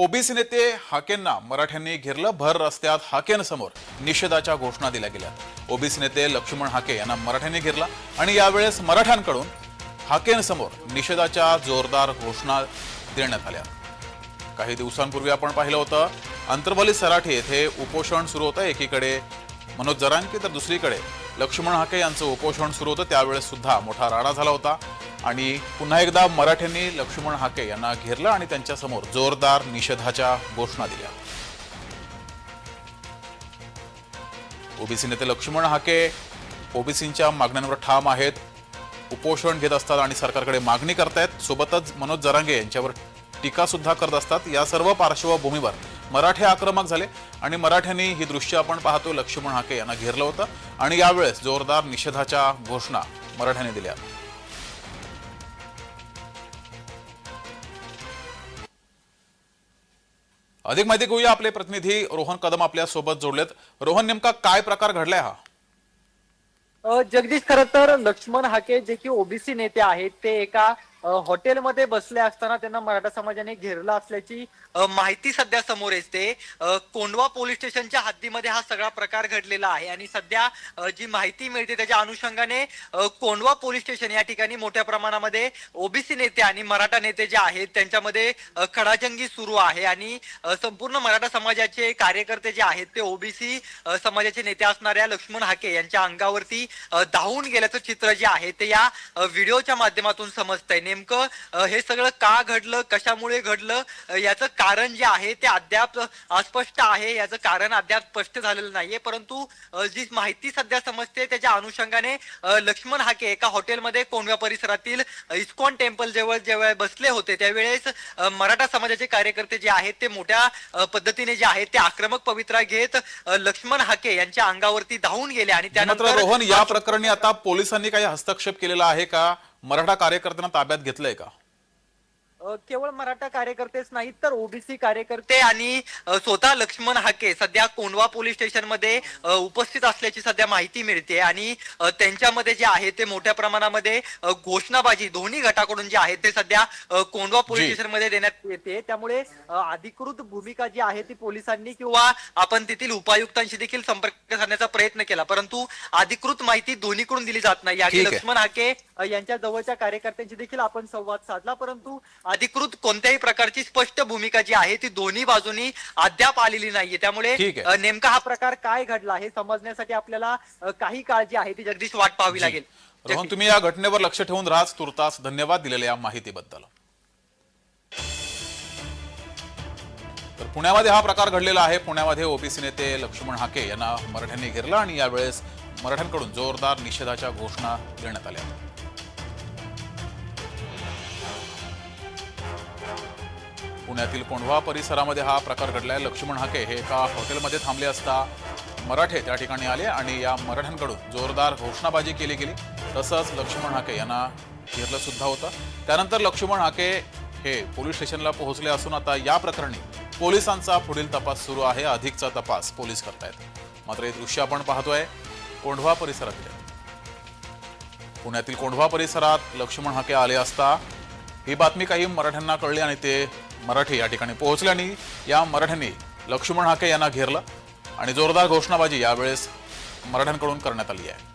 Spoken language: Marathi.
ओबीसी नेते हाकेंना मराठ्यांनी घेरलं भर रस्त्यात हाकेंसमोर निषेधाच्या घोषणा दिल्या गेल्या ओबीसी नेते लक्ष्मण हाके यांना मराठ्यांनी घेरला आणि यावेळेस मराठ्यांकडून हाकेंसमोर निषेधाच्या जोरदार घोषणा देण्यात आल्या. काही दिवसांपूर्वी आपण पाहिलं होतं अंतर्बली सराठी येथे उपोषण सुरू होतं एकीकडे. मनोज जरांकी तर दुसरीकडे. लक्ष्मण हाके यांचं उपोषण सुरू होतं त्यावेळेस सुद्धा मोठा राडा झाला होता. आणि पुन्हा एकदा मराठ्यांनी लक्ष्मण हाके यांना घेरलं आणि त्यांच्यासमोर जोरदार निषेधाच्या घोषणा दिल्या. ओबीसी नेते लक्ष्मण हाके ओबीसींच्या मागण्यांवर ठाम आहेत उपोषण घेत असतात आणि सरकारकडे मागणी करतायत. सोबतच मनोज जरांगे यांच्यावर टीका सुद्धा करत असतात. या सर्व पार्श्वभूमीवर मराठे आक्रमक झाले आणि मराठ्यांनी ही दृश्य आपण पाहतो. लक्ष्मण हाके यांना घेरलं होतं आणि यावेळेस जोरदार निषेधाच्या घोषणा मराठ्यांनी दिल्या. अधिक माहिती घेऊया आपले प्रतिनिधी रोहन कदम आपल्यासोबत जोडलेत. रोहन नेमका काय प्रकार घडलाय हा? जगदीश खर तर लक्ष्मण हाके जे की ओबीसी नेते आहेत ते एका हॉटेलमध्ये बसले असताना त्यांना मराठा समाजाने घेरला असल्याची माहिती सध्या समोर येते. कोंडवा पोलीस स्टेशनच्या हद्दीमध्ये हा सगळा प्रकार घडलेला आहे आणि सध्या जी माहिती मिळते त्याच्या अनुषंगाने कोंडवा पोलीस स्टेशन या ठिकाणी मोठ्या प्रमाणामध्ये ओबीसी नेते आणि मराठा नेते जे आहेत त्यांच्यामध्ये खडाजंगी सुरू आहे आणि संपूर्ण मराठा समाजाचे कार्यकर्ते जे आहेत ते ओबीसी समाजाचे नेते असणाऱ्या लक्ष्मण हाके यांच्या अंगावरती धावून गेल्याचं चित्र जे आहे ते या व्हिडिओच्या माध्यमातून समजतंय. नेमकं हे सगळं का घडलं कशामुळे घडलं याचं कारण जे आहे ते अद्याप अस्पष्ट आहे याचं कारण अद्याप स्पष्ट झालेलं नाहीये. परंतु जी माहिती सध्या समजते त्याच्या अनुषंगाने लक्ष्मण हाके एका हॉटेलमध्ये कोंडव्या परिसरातील इस्कॉन टेम्पल जवळ जेव्हा बसले होते त्यावेळेस मराठा समाजाचे कार्यकर्ते जे आहेत ते मोठ्या पद्धतीने जे आहेत ते आक्रमक पवित्रा घेत लक्ष्मण हाके यांच्या अंगावरती धावून गेले आणि त्यानंतर रोहन या प्रकरणी आता पोलिसांनी काही हस्तक्षेप केलेला आहे का? मराठा कार्यकर्त्यांना ताब्यात घेतलंय का केवळ मराठा कार्यकर्तेच नाहीत तर ओबीसी कार्यकर्ते आणि स्वतः लक्ष्मण हाके सध्या कोंडवा पोलीस स्टेशनमध्ये उपस्थित असल्याची सध्या माहिती मिळते आणि त्यांच्यामध्ये जे आहे ते मोठ्या प्रमाणामध्ये घोषणाबाजी दोन्ही गटाकडून जे आहे ते सध्या कोंडवा पोलीस. स्टेशनमध्ये देण्यात येते त्यामुळे अधिकृत भूमिका जी आहे ती पोलिसांनी किंवा आपण तेथील उपायुक्तांशी देखील संपर्क साधण्याचा प्रयत्न केला परंतु अधिकृत माहिती दोन्हीकडून दिली जात नाही आणि. लक्ष्मण हाके यांच्या जवळच्या कार्यकर्त्यांशी देखील आपण संवाद साधला परंतु अधिकृत कोणत्याही प्रकारची स्पष्ट भूमिका जी आहे ती दोन्ही बाजूनी अद्याप आलेली नाहीये. त्यामुळे नेमका हा प्रकार काय घडला हे समजण्यासाठी आपल्याला काही काळ जी आहे ती जगदीश वाट पाहावी लागेल. रोहन तुम्ही या घटनेवर लक्ष ठेवून राहाच तुर्तास धन्यवाद दिलेल्या या माहितीबद्दल. तर पुण्यामध्ये हा प्रकार घडलेला आहे. पुण्यामध्ये ओबीसी नेते लक्ष्मण हाके यांना मराठ्यांनी घेरलं आणि यावेळेस मराठ्यांकडून जोरदार निषेधाच्या घोषणा देण्यात आल्या. पुण्यातील कोंढवा परिसरामध्ये हा प्रकार घडलाय. लक्ष्मण हाके हे एका हॉटेलमध्ये थांबले असता मराठे त्या ठिकाणी आले आणि या मराठ्यांकडून जोरदार घोषणाबाजी केली गेली. तसंच लक्ष्मण हाके यांना घेरलं सुद्धा होतं. त्यानंतर लक्ष्मण हाके हे पोलीस स्टेशनला पोहोचले असून आता या प्रकरणी पोलिसांचा पुढील तपास सुरू आहे. अधिकचा तपास पोलीस करतायत. मात्र हे दृश्य आपण पाहतोय कोंढवा परिसरातील. पुण्यातील कोंढवा परिसरात लक्ष्मण हाके आले असता ही बातमी काही मराठ्यांना कळली आणि ते मराठी या ठिकाणी पोहोचले आणि या मराठ्यांनी लक्ष्मण हाके यांना घेरलं आणि जोरदार घोषणाबाजी यावेळेस मराठ्यांकडून करण्यात आली आहे.